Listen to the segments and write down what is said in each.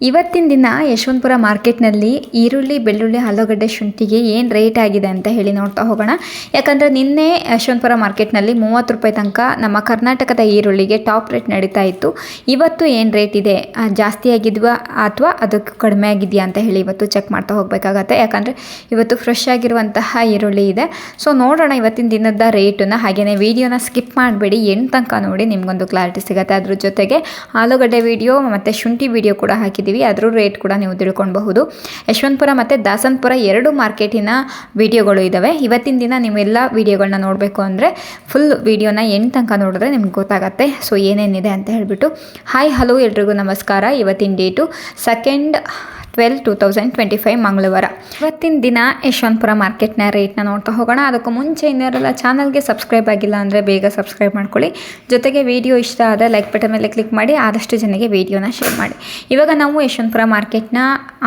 ಇವತ್ತಿನ ದಿನ ಯಶವಂತಪುರ ಮಾರ್ಕೆಟ್ನಲ್ಲಿ ಈರುಳ್ಳಿ, ಬೆಳ್ಳುಳ್ಳಿ, ಆಲೂಗಡ್ಡೆ ಶುಂಠಿಗೆ ಏನು ರೇಟ್ ಆಗಿದೆ ಅಂತ ಹೇಳಿ ನೋಡ್ತಾ ಹೋಗೋಣ. ಯಾಕಂದರೆ ನಿನ್ನೆ ಯಶವಂತಪುರ ಮಾರ್ಕೆಟ್ನಲ್ಲಿ ಮೂವತ್ತು ರೂಪಾಯಿ ತನಕ ನಮ್ಮ ಕರ್ನಾಟಕದ ಈರುಳ್ಳಿಗೆ ಟಾಪ್ ರೇಟ್ ನಡೀತಾ ಇತ್ತು. ಇವತ್ತು ಏನು ರೇಟ್ ಇದೆ? ಜಾಸ್ತಿ ಆಗಿದ್ವಾ ಅಥವಾ ಅದಕ್ಕೆ ಕಡಿಮೆ ಆಗಿದೆಯಾ ಅಂತ ಹೇಳಿ ಇವತ್ತು ಚೆಕ್ ಮಾಡ್ತಾ ಹೋಗಬೇಕಾಗತ್ತೆ. ಯಾಕಂದರೆ ಇವತ್ತು ಫ್ರೆಶ್ ಆಗಿರುವಂತಹ ಈರುಳ್ಳಿ ಇದೆ. ಸೊ ನೋಡೋಣ ಇವತ್ತಿನ ದಿನದ ರೇಟನ್ನು ಹಾಗೆಯೇ ವಿಡಿಯೋನ ಸ್ಕಿಪ್ ಮಾಡಬೇಡಿ. ಎಂಟು ತನಕ ನೋಡಿ ನಿಮಗೊಂದು ಕ್ಲಾರಿಟಿ ಸಿಗುತ್ತೆ. ಅದ್ರ ಜೊತೆಗೆ ಆಲೂಗಡ್ಡೆ ವಿಡಿಯೋ ಮತ್ತು ಶುಂಠಿ ವಿಡಿಯೋ ಕೂಡ ಹಾಕಿದ್ದೀವಿ ಅದ್ರ ರೇಟ್ ಕೂಡ ನೀವು ತಿಳ್ಕೊಳ್ಬಹುದು. ಯಶವಂತಪುರ ಮತ್ತು ದಾಸನ್ಪುರ ಎರಡು ಮಾರ್ಕೆಟಿನ ವಿಡಿಯೋಗಳು ಇದ್ದಾವೆ ಇವತ್ತಿನ ದಿನ ನೀವೆಲ್ಲ ವಿಡಿಯೋಗಳನ್ನ ನೋಡಬೇಕು ಅಂದರೆ ಫುಲ್ ವಿಡಿಯೋನ ಎಂಟು ತನಕ ನೋಡಿದ್ರೆ ನಿಮ್ಗೆ ಗೊತ್ತಾಗತ್ತೆ. ಸೊ ಏನೇನಿದೆ ಅಂತ ಹೇಳಿಬಿಟ್ಟು. ಹಾಯ್ ಹಲೋ ಎಲ್ರಿಗೂ ನಮಸ್ಕಾರ. ಇವತ್ತಿನ date second twelve two thousand twenty five ಮಂಗಳವಾರ. ಇವತ್ತಿನ ದಿನ ಯಶವಂತಪುರ ಮಾರ್ಕೆಟ್ನ ರೇಟ್ನ ನೋಡ್ತಾ ಹೋಗೋಣ. ಅದಕ್ಕೂ ಮುಂಚೆ ಇನ್ನವರೆಲ್ಲ ಚಾನಲ್ಗೆ ಸಬ್ಸ್ಕ್ರೈಬ್ ಆಗಿಲ್ಲ ಅಂದರೆ ಬೇಗ ಸಬ್ಸ್ಕ್ರೈಬ್ ಮಾಡ್ಕೊಳ್ಳಿ. ಜೊತೆಗೆ ವಿಡಿಯೋ ಇಷ್ಟ ಆದರೆ ಲೈಕ್ ಬಟನ್ ಮೇಲೆ ಕ್ಲಿಕ್ ಮಾಡಿ, ಆದಷ್ಟು ಜನಕ್ಕೆ ವಿಡಿಯೋನ ಶೇರ್ ಮಾಡಿ. ಇವಾಗ ನಾವು ಯಶವಂತಪುರ ಮಾರ್ಕೆಟ್ನ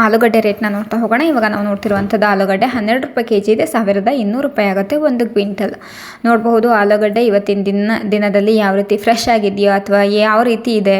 ಆಲೂಗಡ್ಡೆ ರೇಟ್ನ ನೋಡ್ತಾ ಹೋಗೋಣ. ಇವಾಗ ನಾವು ನೋಡ್ತಿರುವಂಥದ್ದು ಆಲೂಗಡ್ಡೆ ಹನ್ನೆರಡು ರೂಪಾಯಿ ಕೆ ಜಿ ಇದೆ, ಸಾವಿರದ ಇನ್ನೂರು ರೂಪಾಯಿ ಆಗುತ್ತೆ ಒಂದು ಕ್ವಿಂಟಲ್. ನೋಡಬಹುದು ಆಲೂಗಡ್ಡೆ ಇವತ್ತಿನ ದಿನ, ದಿನದಲ್ಲಿ ಯಾವ ರೀತಿ ಫ್ರೆಶ್ ಆಗಿದೆಯೋ ಅಥವಾ ಯಾವ ರೀತಿ ಇದೆ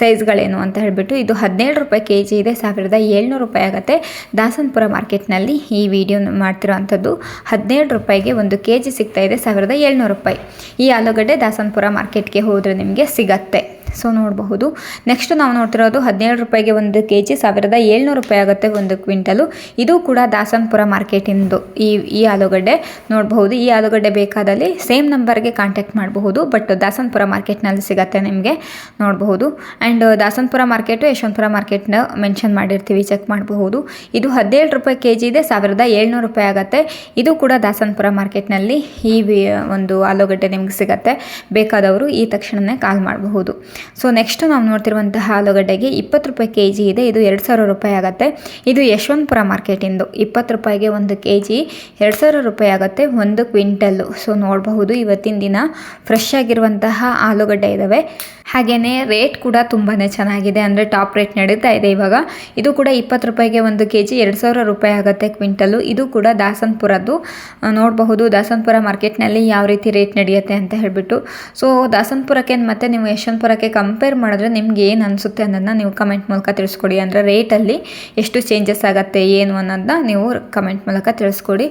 ಸೈಜ್ಗಳೇನು ಅಂತ ಹೇಳಿಬಿಟ್ಟು ಇದು ಹದಿನೇಳು ರೂಪಾಯಿ ಕೆ ಜಿ ಇದೆ, ಸಾವಿರದ ಏಳ್ನೂರು ರೂಪಾಯಿ ಆಗುತ್ತೆ. ದಾಸನಪುರ ಮಾರ್ಕೆಟ್ನಲ್ಲಿ ಈ ವಿಡಿಯೋ ಮಾಡ್ತಿರೋ ಅಂಥದ್ದು ಹದಿನೇಳು ರೂಪಾಯಿಗೆ ಒಂದು ಕೆ ಜಿ ಸಿಗ್ತಾಯಿದೆ ಸಾವಿರದ ಏಳ್ನೂರು ರೂಪಾಯಿ. ಈ ಆಲೂಗಡ್ಡೆ ದಾಸನಪುರ ಮಾರ್ಕೆಟ್ಗೆ ಹೋದರೆ ನಿಮಗೆ ಸಿಗತ್ತೆ. ಸೊ ನೋಡಬಹುದು. ನೆಕ್ಸ್ಟ್ ನಾವು ನೋಡ್ತಿರೋದು ಹದಿನೇಳು ರೂಪಾಯಿಗೆ ಒಂದು ಕೆ ಜಿ ಸಾವಿರದ ಏಳ್ನೂರು ರೂಪಾಯಿ ಆಗುತ್ತೆ ಒಂದು ಕ್ವಿಂಟಲು. ಇದು ಕೂಡ ದಾಸನ್ಪುರ ಮಾರ್ಕೆಟಿಂದು ಈ ಈ ಆಲೂಗಡ್ಡೆ. ನೋಡಬಹುದು, ಈ ಆಲೂಗಡ್ಡೆ ಬೇಕಾದಲ್ಲಿ ಸೇಮ್ ನಂಬರ್ಗೆ ಕಾಂಟ್ಯಾಕ್ಟ್ ಮಾಡಬಹುದು ಬಟ್ ದಾಸನ್ಪುರ ಮಾರ್ಕೆಟ್ನಲ್ಲಿ ಸಿಗತ್ತೆ ನಿಮಗೆ. ನೋಡಬಹುದು. ಆ್ಯಂಡ್ ದಾಸನ್ಪುರ ಮಾರ್ಕೆಟು ಯಶವಂತಪುರ ಮಾರ್ಕೆಟ್ನ ಮೆನ್ಷನ್ ಮಾಡಿರ್ತೀವಿ ಚೆಕ್ ಮಾಡಬಹುದು. ಇದು ಹದಿನೇಳು ರೂಪಾಯಿ ಕೆ ಜಿ ಇದೆ, ಸಾವಿರದ ಏಳ್ನೂರು ರೂಪಾಯಿ ಆಗುತ್ತೆ. ಇದು ಕೂಡ ದಾಸನ್ಪುರ ಮಾರ್ಕೆಟ್ನಲ್ಲಿ ಈ ಒಂದು ಆಲೂಗಡ್ಡೆ ನಿಮ್ಗೆ ಸಿಗತ್ತೆ. ಬೇಕಾದವರು ಈ ತಕ್ಷಣವೇ ಕಾಲ್ ಮಾಡಬಹುದು. ಸೊ ನೆಕ್ಸ್ಟ್ ನಾವು ನೋಡ್ತಿರುವಂತಹ ಆಲೂಗಡ್ಡೆಗೆ ಇಪ್ಪತ್ತು ರೂಪಾಯಿ ಕೆ ಜಿ ಇದೆ. ಇದು ಎರಡು ಸಾವಿರ ರೂಪಾಯಿ ಆಗುತ್ತೆ. ಇದು ಯಶವಂತಪುರ ಮಾರ್ಕೆಟಿಂದು ಇಪ್ಪತ್ತು ರೂಪಾಯಿಗೆ ಒಂದು ಕೆ ಜಿ ಎರಡು ಸಾವಿರ ರೂಪಾಯಿ ಆಗುತ್ತೆ ಒಂದು ಕ್ವಿಂಟಲ್ಲು. ಸೊ ನೋಡಬಹುದು, ಇವತ್ತಿನ ದಿನ ಫ್ರೆಶ್ ಆಗಿರುವಂತಹ ಆಲೂಗಡ್ಡೆ ಇದ್ದಾವೆ ಹಾಗೆಯೇ ರೇಟ್ ಕೂಡ ತುಂಬಾ ಚೆನ್ನಾಗಿದೆ. ಅಂದರೆ ಟಾಪ್ ರೇಟ್ ನಡೀತಾ ಇದೆ ಇವಾಗ. ಇದು ಕೂಡ ಇಪ್ಪತ್ತು ರೂಪಾಯಿಗೆ ಒಂದು ಕೆ ಜಿ ಎರಡು ಸಾವಿರ ರೂಪಾಯಿ ಆಗುತ್ತೆ ಕ್ವಿಂಟಲು ಇದು ಕೂಡ ದಾಸನ್ಪುರದ್ದು. ನೋಡಬಹುದು ದಾಸನ್ಪುರ ಮಾರ್ಕೆಟ್ನಲ್ಲಿ ಯಾವ ರೀತಿ ರೇಟ್ ನಡೆಯುತ್ತೆ ಅಂತ ಹೇಳಿಬಿಟ್ಟು. ಸೊ ದಾಸನ್ಪುರಕ್ಕೆ ಮತ್ತು ನೀವು ಯಶವಂತಪುರಕ್ಕೆ ಕಂಪೇರ್ ಮಾಡಿದ್ರೆ ನಿಮ್ಗೆ ಏನು ಅನಿಸುತ್ತೆ ಅನ್ನೋದನ್ನ ನೀವು ಕಮೆಂಟ್ ಮೂಲಕ ತಿಳಿಸ್ಕೊಡಿ. ಅಂದರೆ ರೇಟಲ್ಲಿ ಎಷ್ಟು ಚೇಂಜಸ್ ಆಗುತ್ತೆ, ಏನು ಅನ್ನೋದನ್ನ ನೀವು ಕಮೆಂಟ್ ಮೂಲಕ ತಿಳಿಸ್ಕೊಡಿ.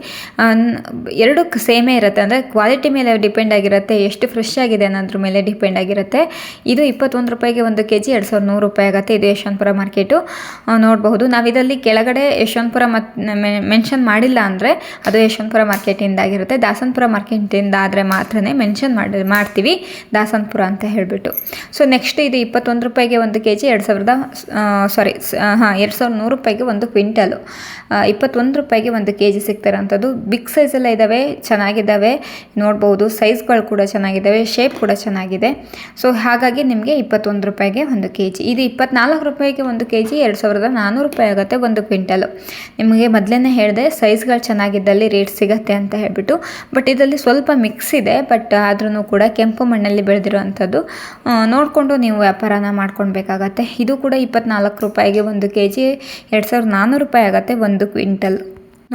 ಎರಡು ಸೇಮೇ ಇರುತ್ತೆ. ಅಂದರೆ ಕ್ವಾಲಿಟಿ ಮೇಲೆ ಡಿಪೆಂಡ್ ಆಗಿರುತ್ತೆ, ಎಷ್ಟು ಫ್ರೆಶ್ ಆಗಿದೆ ಅನ್ನೋದ್ರ ಮೇಲೆ ಡಿಪೆಂಡ್ ಆಗಿರುತ್ತೆ. ಇದು ಇಪ್ಪತ್ತೊಂದು ರೂಪಾಯಿಗೆ ಒಂದು ಕೆ ಜಿ ಎರಡು ಸಾವಿರದ ನೂರು ರೂಪಾಯಿ ಆಗುತ್ತೆ. ಇದು ಯಶವಂತಪುರ ಮಾರ್ಕೆಟು. ನೋಡಬಹುದು. ನಾವು ಇದರಲ್ಲಿ ಕೆಳಗಡೆ ಯಶವಂತಪುರ ಮತ್ತು ಮೆನ್ಷನ್ ಮಾಡಿಲ್ಲ ಅಂದರೆ ಅದು ಯಶವಂತಪುರ ಮಾರ್ಕೆಟಿಂದ ಆಗಿರುತ್ತೆ ದಾಸನಪುರ ಮಾರ್ಕೆಟಿಂದ ಆದರೆ ಮಾತ್ರನೇ ಮೆನ್ಷನ್ ಮಾಡಿ, ಮಾಡ್ತೀವಿ. ದಾಸನಪುರ ಅಂತ ಹೇಳಿಬಿಟ್ಟು. ಸೊ ನೆಕ್ಸ್ಟ್ ಇದು ಇಪ್ಪತ್ತೊಂದು ರೂಪಾಯಿಗೆ ಒಂದು ಕೆ ಜಿ ಎರಡು ಸಾವಿರದ ಸಾರಿ ಹಾಂ, ಎರಡು ಸಾವಿರದ ನೂರು ರೂಪಾಯಿಗೆ ಒಂದು ಕ್ವಿಂಟಲು. ಇಪ್ಪತ್ತೊಂದು ರೂಪಾಯಿಗೆ ಒಂದು ಕೆ ಜಿ ಸಿಗ್ತಿರೋಂಥದ್ದು ಬಿಗ್ ಸೈಜೆಲ್ಲ ಇದ್ದಾವೆ ಚೆನ್ನಾಗಿದ್ದಾವೆ ನೋಡ್ಬೋದು ಸೈಜ್ಗಳು ಕೂಡ ಚೆನ್ನಾಗಿದ್ದಾವೆ ಶೇಪ್ ಕೂಡ ಚೆನ್ನಾಗಿದೆ. ಸೊ ಹಾಗಾಗಿ ನಿಮಗೆ ಇಪ್ಪತ್ತೊಂದು ರೂಪಾಯಿಗೆ ಒಂದು ಕೆ ಜಿ ಇದು ಇಪ್ಪತ್ನಾಲ್ಕು ರೂಪಾಯಿಗೆ ಒಂದು ಕೆ ಜಿ ಎರಡು ಸಾವಿರದ ನಾನ್ನೂರು ರೂಪಾಯಿ ಆಗುತ್ತೆ ಒಂದು ಕ್ವಿಂಟಲು. ನಿಮಗೆ ಮೊದಲೇ ಹೇಳಿದೆ, ಸೈಜ್ಗಳು ಚೆನ್ನಾಗಿದ್ದಲ್ಲಿ ರೇಟ್ ಸಿಗತ್ತೆ ಅಂತ ಹೇಳ್ಬಿಟ್ಟು. ಬಟ್ ಇದರಲ್ಲಿ ಸ್ವಲ್ಪ ಮಿಕ್ಸ್ ಇದೆ, ಬಟ್ ಆದ್ರೂ ಕೂಡ ಕೆಂಪು ಮಣ್ಣಲ್ಲಿ ಬೆಳೆದಿರುವಂಥದ್ದು. ನೋಡಿಕೊಂಡು ನೀವು ವ್ಯಾಪಾರನ ಮಾಡ್ಕೊಳ್ಬೇಕಾಗತ್ತೆ. ಇದು ಕೂಡ ಇಪ್ಪತ್ನಾಲ್ಕು ರೂಪಾಯಿಗೆ ಒಂದು ಕೆ ಜಿ ಎರಡು ಸಾವಿರದ ನಾನ್ನೂರು ರೂಪಾಯಿ ಆಗುತ್ತೆ ಒಂದು ಕ್ವಿಂಟಲ್.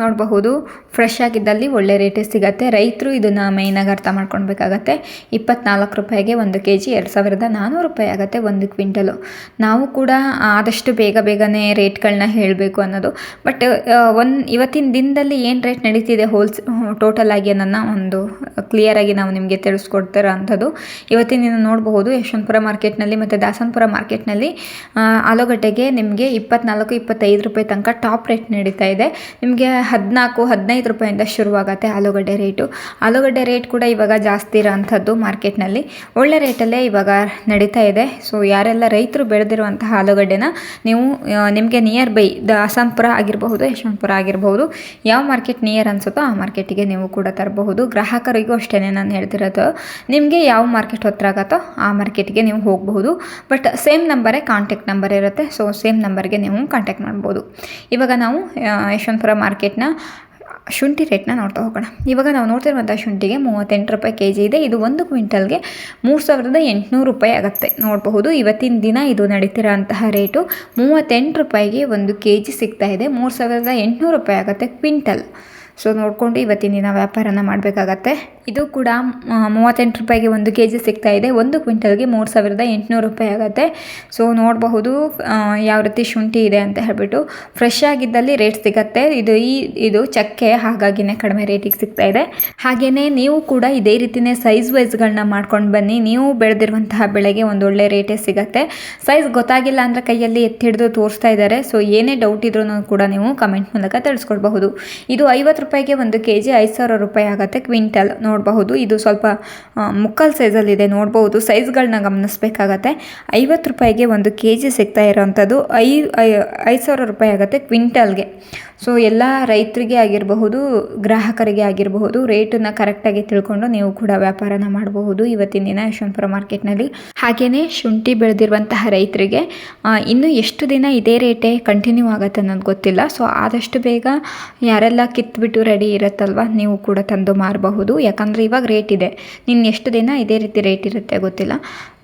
ನೋಡಬಹುದು. ಫ್ರೆಶ್ ಆಗಿದ್ದಲ್ಲಿ ಒಳ್ಳೆ ರೇಟೇ ಸಿಗುತ್ತೆ. ರೈತರು ಇದನ್ನು ಮೇಯ್ನಾಗಿ ಅರ್ಥ ಮಾಡ್ಕೊಳ್ಬೇಕಾಗತ್ತೆ. ಇಪ್ಪತ್ನಾಲ್ಕು ರೂಪಾಯಿಗೆ ಒಂದು ಕೆ ಜಿ ಎರಡು ಸಾವಿರದ ನಾನ್ನೂರು ರೂಪಾಯಿ ಆಗುತ್ತೆ ಒಂದು ಕ್ವಿಂಟಲು. ನಾವು ಕೂಡ ಆದಷ್ಟು ಬೇಗ ಬೇಗನೆ ರೇಟ್ಗಳನ್ನ ಹೇಳಬೇಕು ಅನ್ನೋದು. ಬಟ್ ಒಂದು ಇವತ್ತಿನ ದಿನದಲ್ಲಿ ಏನು ರೇಟ್ ನಡೀತಿದೆ ಹೋಲ್ಸ್ ಟೋಟಲ್ ಆಗಿ ಅನ್ನೋದನ್ನ ಒಂದು ಕ್ಲಿಯರಾಗಿ ನಾವು ನಿಮಗೆ ತಿಳಿಸ್ಕೊಡ್ತಿರೋ ಅಂಥದ್ದು. ಇವತ್ತಿನ ದಿನ ನೋಡಬಹುದು ಯಶವಂತಪುರ ಮಾರ್ಕೆಟ್ನಲ್ಲಿ ಮತ್ತು ದಾಸನಪುರ ಮಾರ್ಕೆಟ್ನಲ್ಲಿ ಆಲೂಗಡ್ಡೆಗೆ ನಿಮಗೆ ಇಪ್ಪತ್ನಾಲ್ಕು, ಇಪ್ಪತ್ತೈದು ರೂಪಾಯಿ ತನಕ ಟಾಪ್ ರೇಟ್ ನಡೀತಾ ಇದೆ. ನಿಮಗೆ ಹದಿನಾಲ್ಕು, ಹದಿನೈದು ರೂಪಾಯಿಂದ ಶುರುವಾಗುತ್ತೆ ಆಲೂಗಡ್ಡೆ ರೇಟು. ಆಲೂಗಡ್ಡೆ ರೇಟ್ ಕೂಡ ಇವಾಗ ಜಾಸ್ತಿ ಇರೋವಂಥದ್ದು ಮಾರ್ಕೆಟ್ನಲ್ಲಿ. ಒಳ್ಳೆ ರೇಟಲ್ಲೇ ಇವಾಗ ನಡೀತಾ ಇದೆ. ಸೊ ಯಾರೆಲ್ಲ ರೈತರು ಬೆಳೆದಿರುವಂತಹ ಆಲೂಗಡ್ಡೆನ ನೀವು ನಿಮಗೆ ನಿಯರ್ ಬೈ ದ ಅಸಂಪುರ ಆಗಿರಬಹುದು, ಯಶವಂತಪುರ ಆಗಿರಬಹುದು, ಯಾವ ಮಾರ್ಕೆಟ್ ನಿಯರ್ ಅನಿಸುತ್ತೋ ಆ ಮಾರ್ಕೆಟಿಗೆ ನೀವು ಕೂಡ ತರಬಹುದು. ಗ್ರಾಹಕರಿಗೂ ಅಷ್ಟೇ ನಾನು ಹೇಳ್ತಿರೋದು. ನಿಮಗೆ ಯಾವ ಮಾರ್ಕೆಟ್ ಹತ್ರ ಆಗತ್ತೋ ಆ ಮಾರ್ಕೆಟಿಗೆ ನೀವು ಹೋಗಬಹುದು. ಬಟ್ ಸೇಮ್ ನಂಬರೇ ಕಾಂಟ್ಯಾಕ್ಟ್ ನಂಬರ್ ಇರುತ್ತೆ. ಸೊ ಸೇಮ್ ನಂಬರ್ಗೆ ನೀವು ಕಾಂಟ್ಯಾಕ್ಟ್ ಮಾಡ್ಬೋದು. ಇವಾಗ ನಾವು ಯಶವಂತಪುರ ಯಶವಂತಪುರ ಮಾರ್ಕೆಟ್ನ ಶುಂಠಿ ರೇಟ್ನ ನೋಡ್ತಾ ಹೋಗೋಣ. ಇವಾಗ ನಾವು ನೋಡ್ತಿರುವಂಥ ಶುಂಠಿಗೆ ಮೂವತ್ತೆಂಟು ರೂಪಾಯಿ ಕೆ ಜಿ ಇದೆ. ಇದು ಒಂದು ಕ್ವಿಂಟಲ್ಗೆ ಮೂರು ಸಾವಿರದ ಎಂಟುನೂರು ರೂಪಾಯಿ ಆಗುತ್ತೆ. ನೋಡಬಹುದು, ಇವತ್ತಿನ ದಿನ ಇದು ನಡೀತಿರೋಂತಹ ರೇಟು. ಮೂವತ್ತೆಂಟು ರೂಪಾಯಿಗೆ ಒಂದು ಕೆ ಜಿ ಸಿಗ್ತಾ ಇದೆ. ಮೂರು ಸಾವಿರದ ಎಂಟುನೂರು ರೂಪಾಯಿ ಆಗುತ್ತೆ ಕ್ವಿಂಟಲ್. ಸೊ ನೋಡಿಕೊಂಡು ಇವತ್ತಿನ ದಿನ ವ್ಯಾಪಾರನ ಮಾಡಬೇಕಾಗತ್ತೆ. ಇದು ಕೂಡ ಮೂವತ್ತೆಂಟು ರೂಪಾಯಿಗೆ ಒಂದು ಕೆ ಜಿ ಸಿಗ್ತಾ ಇದೆ. ಒಂದು ಕ್ವಿಂಟಲ್ಗೆ ಮೂರು ಸಾವಿರದ ಎಂಟುನೂರು ರೂಪಾಯಿ ಆಗುತ್ತೆ. ಸೊ ನೋಡಬಹುದು ಯಾವ ರೀತಿ ಶುಂಠಿ ಇದೆ ಅಂತ ಹೇಳ್ಬಿಟ್ಟು. ಫ್ರೆಶ್ ಆಗಿದ್ದಲ್ಲಿ ರೇಟ್ ಸಿಗತ್ತೆ. ಇದು ಈ, ಇದು ಚಕ್ಕೆ, ಹಾಗಾಗಿನೇ ಕಡಿಮೆ ರೇಟಿಗೆ ಸಿಗ್ತಾ ಇದೆ. ಹಾಗೆಯೇ ನೀವು ಕೂಡ ಇದೇ ರೀತಿಯೇ ಸೈಜ್ ವೈಸ್ಗಳನ್ನ ಮಾಡ್ಕೊಂಡು ಬನ್ನಿ. ನೀವು ಬೆಳೆದಿರುವಂತಹ ಬೆಳೆಗೆ ಒಂದು ಒಳ್ಳೆ ರೇಟೇ ಸಿಗತ್ತೆ. ಸೈಜ್ ಗೊತ್ತಾಗಿಲ್ಲ ಅಂದರೆ ಕೈಯಲ್ಲಿ ಎತ್ತಿಡಿದು ತೋರಿಸ್ತಾ ಇದ್ದಾರೆ ಸೊ ಏನೇ ಡೌಟ್ ಇದ್ರೂ ಕೂಡ ನೀವು ಕಮೆಂಟ್ ಮೂಲಕ ತಿಳಿಸ್ಕೊಡ್ಬಹುದು. ಇದು ಐವತ್ತು ರೂಪಾಯಿಗೆ ಒಂದು ಕೆ ಜಿ ಐದು ಸಾವಿರ ರೂಪಾಯಿ ಆಗುತ್ತೆ ಕ್ವಿಂಟಲ್. ನೋಡಬಹುದು, ಇದು ಸ್ವಲ್ಪ ಮುಕ್ಕಲ್ ಸೈಜಲ್ಲಿದೆ ನೋಡಬಹುದು ಸೈಜ್ಗಳನ್ನ ಗಮನಿಸಬೇಕಾಗತ್ತೆ. ಐವತ್ತು ರೂಪಾಯಿಗೆ ಒಂದು ಕೆ ಜಿ ಸಿಗ್ತಾ ಇರೋವಂಥದ್ದು ಐ ಐದು ಸಾವಿರ ರೂಪಾಯಿ ಆಗುತ್ತೆ ಕ್ವಿಂಟಲ್ಗೆ. ಸೊ, ಎಲ್ಲ ರೈತರಿಗೆ ಆಗಿರಬಹುದು, ಗ್ರಾಹಕರಿಗೆ ಆಗಿರಬಹುದು, ರೇಟನ್ನು ಕರೆಕ್ಟಾಗಿ ತಿಳ್ಕೊಂಡು ನೀವು ಕೂಡ ವ್ಯಾಪಾರನ ಮಾಡಬಹುದು ಇವತ್ತಿನ ದಿನ ಯಶವಂತಪುರ ಮಾರ್ಕೆಟ್ನಲ್ಲಿ. ಹಾಗೆಯೇ ಶುಂಠಿ ಬೆಳೆದಿರುವಂತಹ ರೈತರಿಗೆ ಇನ್ನು ಎಷ್ಟು ದಿನ ಇದೇ ರೇಟೇ ಕಂಟಿನ್ಯೂ ಆಗುತ್ತೆ ಅನ್ನೋದು ಗೊತ್ತಿಲ್ಲ. ಸೊ, ಆದಷ್ಟು ಬೇಗ ಯಾರೆಲ್ಲ ಕಿತ್ಬಿಟ್ಟು ರೆಡಿ ಇರುತ್ತಲ್ವ? ನೀವು ಕೂಡ ತಂದು ಮಾರಬಹುದು. ಯಾಕಂದರೆ ಇವಾಗ ರೇಟ್ ಇದೆ. ನಿನ್ನ ಎಷ್ಟು ದಿನ ಇದೇ ರೀತಿ ರೇಟ್ ಇರುತ್ತೆ ಗೊತ್ತಿಲ್ಲ.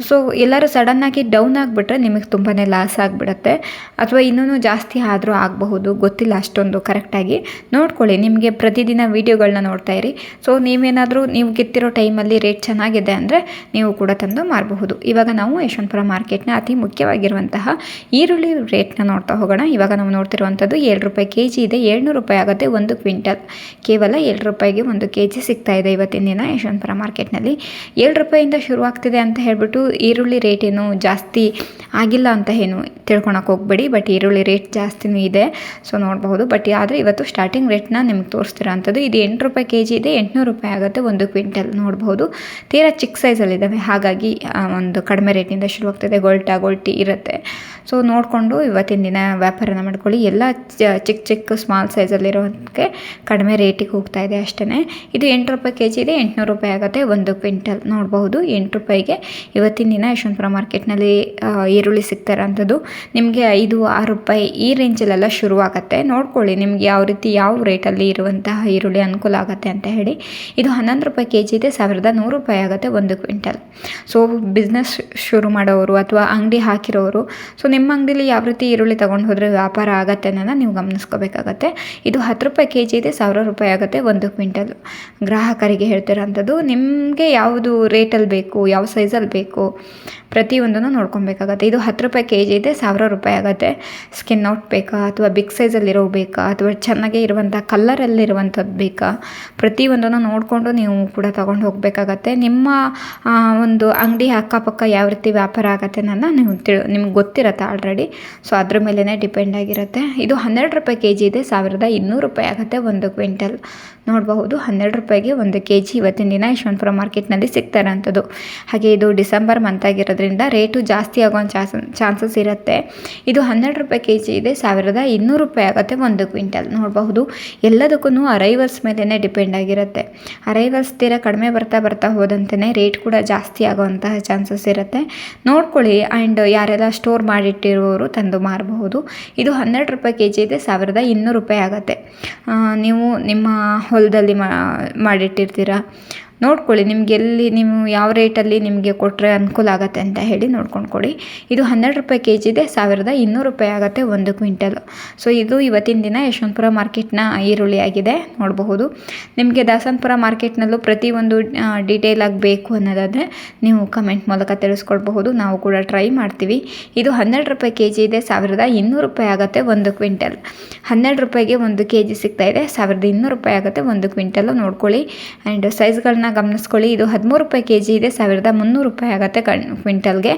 ಸೊ ಎಲ್ಲರೂ ಸಡನ್ನಾಗಿ ಡೌನ್ ಆಗಿಬಿಟ್ರೆ ನಿಮಗೆ ತುಂಬಾ ಲಾಸ್ ಆಗಿಬಿಡುತ್ತೆ. ಅಥವಾ ಇನ್ನೂ ಜಾಸ್ತಿ ಆದರೂ ಆಗಬಹುದು. ಗೊತ್ತಿಲ್ಲ ಅಷ್ಟೊಂದು ಕರೆಕ್ಟಾಗಿ ನೋಡ್ಕೊಳ್ಳಿ, ನಿಮಗೆ ಪ್ರತಿದಿನ ವೀಡಿಯೋಗಳನ್ನ ನೋಡ್ತಾ ಇರಿ. ಸೊ ನೀವೇನಾದರೂ ನೀವು ಕಿತ್ತಿರೋ ಟೈಮಲ್ಲಿ ರೇಟ್ ಚೆನ್ನಾಗಿದೆ ಅಂದರೆ ನೀವು ಕೂಡ ತಂದು ಮಾರಬಹುದು. ಇವಾಗ ನಾವು ಯಶವಂತಪುರ ಮಾರ್ಕೆಟ್ನ ಅತಿ ಮುಖ್ಯವಾಗಿರುವಂತಹ ಈರುಳ್ಳಿ ರೇಟ್ನ ನೋಡ್ತಾ ಹೋಗೋಣ. ಇವಾಗ ನಾವು ನೋಡ್ತಿರುವಂಥದ್ದು ಏಳು ರೂಪಾಯಿ ಕೆ ಜಿ ಇದೆ. ಏಳ್ನೂರು ರೂಪಾಯಿ ಆಗುತ್ತೆ ಒಂದು ಕ್ವಿಂಟಲ್. ಕೇವಲ ಏಳು ರೂಪಾಯಿಗೆ ಒಂದು ಕೆ ಜಿ ಸಿಗ್ತಾ ಇದೆ ಇವತ್ತಿನ ದಿನ ಯಶವಂತಪುರ ಮಾರ್ಕೆಟ್ನಲ್ಲಿ. ಏಳು ರೂಪಾಯಿಂದ ಶುರುವಾಗ್ತಿದೆ ಅಂತ ಹೇಳ್ಬಿಟ್ಟು ಈರುಳ್ಳಿ ರೇಟ್ ಏನು ಜಾಸ್ತಿ ಆಗಿಲ್ಲ ಅಂತ ಏನು ತಿಳ್ಕೊಳಕ್ಕೆ ಹೋಗ್ಬೇಡಿ, ಬಟ್ ಈರುಳ್ಳಿ ರೇಟ್ ಜಾಸ್ತಿನೂ ಇದೆ. ಸೊ ನೋಡಬಹುದು, ಬಟ್ ಆದರೆ ಇವತ್ತು ಸ್ಟಾರ್ಟಿಂಗ್ ರೇಟ್ನ ನಿಮ್ಗೆ ತೋರಿಸ್ತಿರೋಂಥದ್ದು ಇದು ಎಂಟು ರೂಪಾಯಿ ಕೆ ಜಿ ಇದೆ, ಎಂಟುನೂರು ರೂಪಾಯಿ ಆಗುತ್ತೆ ಒಂದು ಕ್ವಿಂಟಲ್ ನೋಡಬಹುದು. ತೀರಾ ಚಿಕ್ಕ ಸೈಜಲ್ಲಿದ್ದಾವೆ ಹಾಗಾಗಿ ಒಂದು ಕಡಿಮೆ ರೇಟಿಂದ ಶುರುವಾಗ್ತದೆ ಗೋಲ್ಟ ಗೋಲ್ಟಿ ಇರುತ್ತೆ. ಸೊ ನೋಡಿಕೊಂಡು ಇವತ್ತಿನ ದಿನ ವ್ಯಾಪಾರನ ಮಾಡ್ಕೊಳ್ಳಿ. ಎಲ್ಲ ಚಿಕ್ಕ ಚಿಕ್ಕ ಸ್ಮಾಲ್ ಸೈಜಲ್ಲಿರೋದಕ್ಕೆ ಕಡಿಮೆ ರೇಟಿಗೆ ಹೋಗ್ತಾ ಇದೆ ಅಷ್ಟೇ ಇದು ಎಂಟು ರೂಪಾಯಿ ಕೆ ಜಿ ಇದೆ, ಎಂಟುನೂರು ರೂಪಾಯಿ ಆಗುತ್ತೆ ಒಂದು ಕ್ವಿಂಟಲ್. ನೋಡಬಹುದು, ಎಂಟು ರೂಪಾಯಿಗೆ. ಇವತ್ತಿನ ದಿನ ಯಶವಂತಪುರ ಮಾರ್ಕೆಟ್ನಲ್ಲಿ ಈರುಳ್ಳಿ ಸಿಗ್ತಾ ಇರೋಂಥದ್ದು ನಿಮಗೆ ಐದು, ಆರು ರೂಪಾಯಿ ಈ ರೇಂಜಲ್ಲೆಲ್ಲ ಶುರುವಾಗುತ್ತೆ. ನೋಡ್ಕೊಳ್ಳಿ ನಿಮ್ಗೆ ಯಾವ ರೀತಿ, ಯಾವ ರೇಟಲ್ಲಿ ಇರುವಂತಹ ಈರುಳ್ಳಿ ಅನುಕೂಲ ಆಗುತ್ತೆ ಅಂತ ಹೇಳಿ. ಇದು ಹನ್ನೊಂದು ರೂಪಾಯಿ ಕೆ ಜಿ ಇದೆ, ಸಾವಿರದ ನೂರು ರೂಪಾಯಿ ಆಗುತ್ತೆ ಒಂದು ಕ್ವಿಂಟಲ್. ಸೊ, ಬಿಸ್ನೆಸ್ ಶುರು ಮಾಡೋರು ಅಥವಾ ಅಂಗಡಿ ಹಾಕಿರೋರು, ಸೊ, ನಿಮ್ಮ ಅಂಗಡಿಲಿ ಯಾವ ರೀತಿ ಈರುಳ್ಳಿ ತೊಗೊಂಡು ಹೋದರೆ ವ್ಯಾಪಾರ ಆಗತ್ತೆ ಅನ್ನೋದನ್ನ ನೀವು ಗಮನಿಸ್ಕೋಬೇಕಾಗತ್ತೆ. ಇದು ಹತ್ತು ರೂಪಾಯಿ ಕೆ ಜಿ ಇದೆ ಸಾವಿರ ರೂಪಾಯಿ ಆಗುತ್ತೆ ಒಂದು ಕ್ವಿಂಟಲ್. ಗ್ರಾಹಕರಿಗೆ ಹೇಳ್ತಿರೋಂಥದ್ದು, ನಿಮಗೆ ಯಾವುದು ರೇಟಲ್ಲಿ ಬೇಕು, ಯಾವ ಸೈಜಲ್ಲಿ ಬೇಕು, ಪ್ರತಿಯೊಂದನ್ನು ನೋಡ್ಕೊಬೇಕಾಗತ್ತೆ. ಇದು ಹತ್ತು ರೂಪಾಯಿ ಕೆ ಜಿ ಇದೆ, ಸಾವಿರ ರೂಪಾಯಿ ಆಗುತ್ತೆ. ಸ್ಕಿನ್ ಔಟ್ ಬೇಕಾ, ಅಥವಾ ಬಿಗ್ ಸೈಜಲ್ಲಿರೋ ಬೇಕಾ, ಅಥವಾ ಚೆನ್ನಾಗೇ ಇರುವಂಥ ಕಲ್ಲರಲ್ಲಿರುವಂಥದ್ದು ಬೇಕಾ, ಪ್ರತಿಯೊಂದನ್ನು ನೋಡಿಕೊಂಡು ನೀವು ಕೂಡ ತೊಗೊಂಡು ಹೋಗಬೇಕಾಗತ್ತೆ. ನಿಮ್ಮ ಒಂದು ಅಂಗಡಿ ಅಕ್ಕಪಕ್ಕ ಯಾವ ರೀತಿ ವ್ಯಾಪಾರ ಆಗುತ್ತೆ ನನ್ನ ನಿಮ್ಗೆ ತಿಳು, ನಿಮ್ಗೆ ಗೊತ್ತಿರತ್ತೆ ಆಲ್ರೆಡಿ ಸೊ ಅದ್ರ ಮೇಲೇ ಡಿಪೆಂಡ್ ಆಗಿರುತ್ತೆ. ಇದು ಹನ್ನೆರಡು ರೂಪಾಯಿ ಕೆ ಜಿ ಇದೆ, ಸಾವಿರದ ಇನ್ನೂರು ರೂಪಾಯಿ ಆಗುತ್ತೆ ಒಂದು ಕ್ವಿಂಟಲ್ ನೋಡಬಹುದು. ಹನ್ನೆರಡು ರೂಪಾಯಿಗೆ ಒಂದು ಕೆ ಜಿ ಇವತ್ತಿನ ದಿನ ಯಶವಂತಪುರ ಮಾರ್ಕೆಟ್ನಲ್ಲಿ ಸಿಗ್ತಾ ಅಂಥದ್ದು ಹಾಗೆ ಇದು ಡಿಸೆಂಬರ್ ಮಂತ್ ಆಗಿರೋದ್ರಿಂದ ರೇಟು ಜಾಸ್ತಿ ಆಗೋ ಚಾನ್ಸ್, ಚಾನ್ಸಸ್ ಇರುತ್ತೆ. ಇದು ಹನ್ನೆರಡು ರೂಪಾಯಿ ಕೆ ಜಿ ಇದೆ, ಸಾವಿರದ ಇನ್ನೂರು ರೂಪಾಯಿ ಆಗುತ್ತೆ ಒಂದು ಕ್ವಿಂಟಲ್. ನೋಡಬಹುದು. ಎಲ್ಲದಕ್ಕೂ ಅರೈವಲ್ಸ್ ಮೇಲೇ ಡಿಪೆಂಡ್ ಆಗಿರುತ್ತೆ. ಅರೈವಲ್ಸ್ ತೀರ ಕಡಿಮೆ ಬರ್ತಾ ಬರ್ತಾ ಹೋದಂತೆಯೇ ರೇಟ್ ಕೂಡ ಜಾಸ್ತಿ ಆಗುವಂತಹ ಚಾನ್ಸಸ್ ಇರುತ್ತೆ. ನೋಡ್ಕೊಳ್ಳಿ. ಆ್ಯಂಡ್ ಯಾರೆಲ್ಲ ಸ್ಟೋರ್ ಮಾಡಿಟ್ಟಿರುವವರು ತಂದು ಮಾರಬಹುದು. ಇದು ಹನ್ನೆರಡು ರೂಪಾಯಿ ಕೆ ಜಿ ಇದೆ, ಸಾವಿರದ ಇನ್ನೂರು ರೂಪಾಯಿ ಆಗುತ್ತೆ. ನೀವು ನಿಮ್ಮ ಹೊಲದಲ್ಲಿ ಮಾಡಿಟ್ಟಿರ್ತೀರ? ನೋಡ್ಕೊಳ್ಳಿ, ನಿಮ್ಗೆ ಎಲ್ಲಿ, ನೀವು ಯಾವ ರೇಟಲ್ಲಿ ನಿಮಗೆ ಕೊಟ್ಟರೆ ಅನುಕೂಲ ಆಗುತ್ತೆ ಅಂತ ಹೇಳಿ ನೋಡ್ಕೊಂಡು ಕೊಡಿ ಇದು ಹನ್ನೆರಡು ರೂಪಾಯಿ ಕೆ ಜಿ ಇದೆ, ಸಾವಿರದ ಇನ್ನೂರು ರೂಪಾಯಿ ಆಗುತ್ತೆ ಒಂದು ಕ್ವಿಂಟಲ್. ಸೊ, ಇದು ಇವತ್ತಿನ ದಿನ ಯಶವಂತಪುರ ಮಾರ್ಕೆಟ್ನ ಈರುಳ್ಳಿ ಆಗಿದೆ ನೋಡಬಹುದು. ನಿಮಗೆ ದಾಸನಪುರ ಮಾರ್ಕೆಟ್ನಲ್ಲೂ ಪ್ರತಿಯೊಂದು ಡೀಟೇಲ್ ಆಗಿ ಬೇಕು ಅನ್ನೋದಾದರೆ ನೀವು ಕಮೆಂಟ್ ಮೂಲಕ ತಿಳಿಸ್ಕೊಳ್ಬಹುದು ನಾವು ಕೂಡ ಟ್ರೈ ಮಾಡ್ತೀವಿ. ಇದು ಹನ್ನೆರಡು ರೂಪಾಯಿ ಕೆ ಜಿ ಇದೆ, ಸಾವಿರದ ಇನ್ನೂರು ರೂಪಾಯಿ ಆಗುತ್ತೆ ಒಂದು ಕ್ವಿಂಟಲ್. ಹನ್ನೆರಡು ರೂಪಾಯಿಗೆ ಒಂದು ಕೆ ಜಿ ಸಿಗ್ತಾ ಇದೆ, ಸಾವಿರದ ಇನ್ನೂರು ರೂಪಾಯಿ ಆಗುತ್ತೆ ಒಂದು ಕ್ವಿಂಟಲ್ಲು ನೋಡ್ಕೊಳ್ಳಿ. ಆ್ಯಂಡ್ ಸೈಜ್ಗಳನ್ನ ಗಮನಿಸ್ಕೊಳ್ಳಿ. ಇದು ಹದಿಮೂರು ರೂಪಾಯಿ ಕೆ ಜಿ ಇದೆ, ಸಾವಿರದ ಮುನ್ನೂರು ರೂಪಾಯಿ ಆಗುತ್ತೆ ಕಣ್ ಕ್ವಿಂಟಲ್ಗೆ.